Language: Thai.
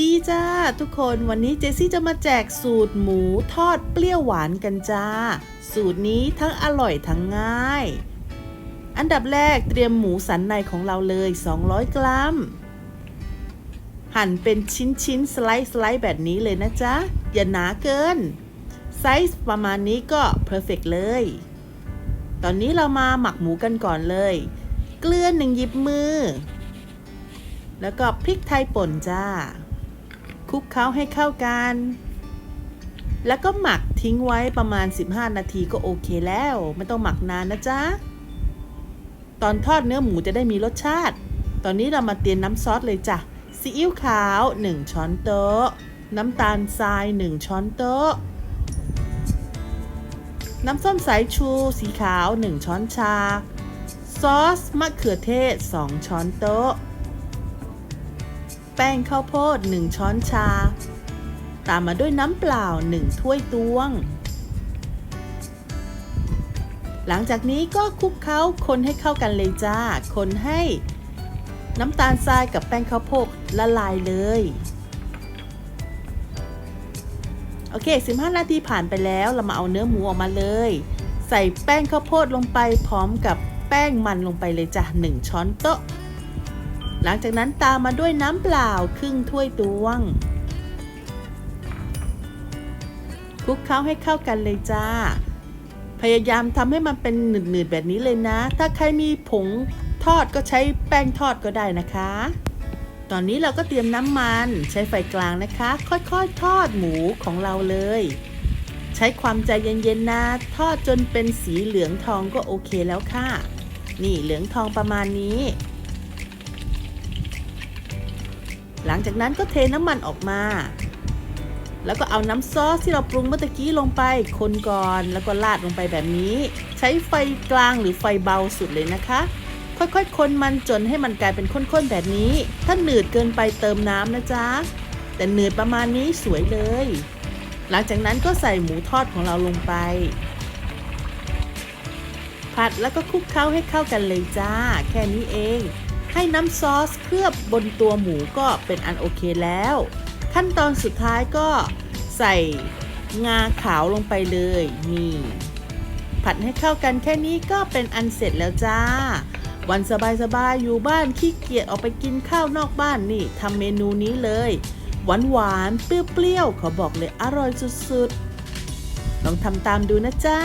ดีจ้าทุกคนวันนี้เจสซี่จะมาแจกสูตรหมูทอดเปรี้ยวหวานกันจ้า สูตรนี้ทั้งอร่อยทั้งง่าย อันดับแรกเตรียมหมูสันในของเราเลย 200 กรัม หั่นเป็นชิ้นๆสไลด์สไลด์แบบนี้เลยนะจ๊ะ อย่าหนาเกิน ไซส์ประมาณนี้ก็เพอร์เฟกเลย ตอนนี้เรามาหมักหมูกันก่อนเลย เกลือหนึ่งหยิบมือ แล้วก็พริกไทยป่นจ้า ลุกเคล้าให้เข้ากัน แล้วก็หมักทิ้งไว้ประมาณ 15 นาทีก็โอเคแล้ว ไม่ต้องหมักนานนะจ๊ะ ตอนทอดเนื้อหมูจะได้มีรสชาติ ตอนนี้เรามาเตรียมน้ำซอสเลยจ้ะ ซีอิ๊วขาว 1 ช้อนโต๊ะ น้ำตาลทราย 1 ช้อนโต๊ะ น้ำส้มสายชู สีขาว 1 ช้อนชา ซอสมะเขือเทศ 2 ช้อนโต๊ะ แป้งข้าวโพด 1 ช้อนชา ตามมาด้วยน้ำเปล่า 1 ถ้วยตวง หลังจากนี้ก็คลุกเคล้าคนให้เข้ากันเลยจ้า คนให้น้ำตาลทรายกับแป้งข้าวโพดละลายเลย โอเค 15 นาทีผ่านไปแล้วเรามาเอาเนื้อหมูออกมาเลย ใส่แป้งข้าวโพดลงไปพร้อมกับแป้งมันลงไปเลยจ้ะ1ช้อนโต๊ะ หลังจากนั้นตามมาด้วยน้ำเปล่าครึ่งถ้วยตวงคลุกเคล้าให้เข้ากันเลยจ้า พยายามทำให้มันเป็นหนืดๆแบบนี้เลยนะ ถ้าใครมีผงทอดก็ใช้แป้งทอดก็ได้นะคะ ตอนนี้เราก็เตรียมน้ำมันใช้ไฟกลางนะคะ ค่อยๆทอดหมูของเราเลย ใช้ความใจเย็นๆนะ ทอดจนเป็นสีเหลืองทองก็โอเคแล้วค่ะ นี่เหลืองทองประมาณนี้ หลังจากนั้นก็เทน้ำมันออกมา แล้วก็เอาน้ำซอสที่เราปรุงเมื่อกี้ลงไป คนก่อนแล้วก็ราดลงไปแบบนี้ ใช้ไฟกลางหรือไฟเบาสุดเลยนะคะ ค่อยๆ คนมันจนให้มันกลายเป็นข้นๆแบบนี้ ถ้าหนืดเกินไปเติมน้ำนะจ๊ะ แต่หนืดประมาณนี้สวยเลย หลังจากนั้นก็ใส่หมูทอดของเราลงไปผัดแล้วก็คลุกเคล้าให้เข้ากันเลยจ้า แค่นี้เอง ให้น้ำซอสเคลือบบนตัวหมูก็เป็นอันโอเคแล้ว ขั้นตอนสุดท้ายก็ใส่งาขาวลงไปเลยนี่ผัดให้เข้ากันแค่นี้ก็เป็นอันเสร็จแล้วจ้า วันสบายๆอยู่บ้านขี้เกียจออกไปกินข้าวนอกบ้านนี่ทำเมนูนี้เลย หวานหวานๆเปรี้ยวๆขอบอกเลยอร่อยสุดๆลองทำตามดูนะจ๊ะ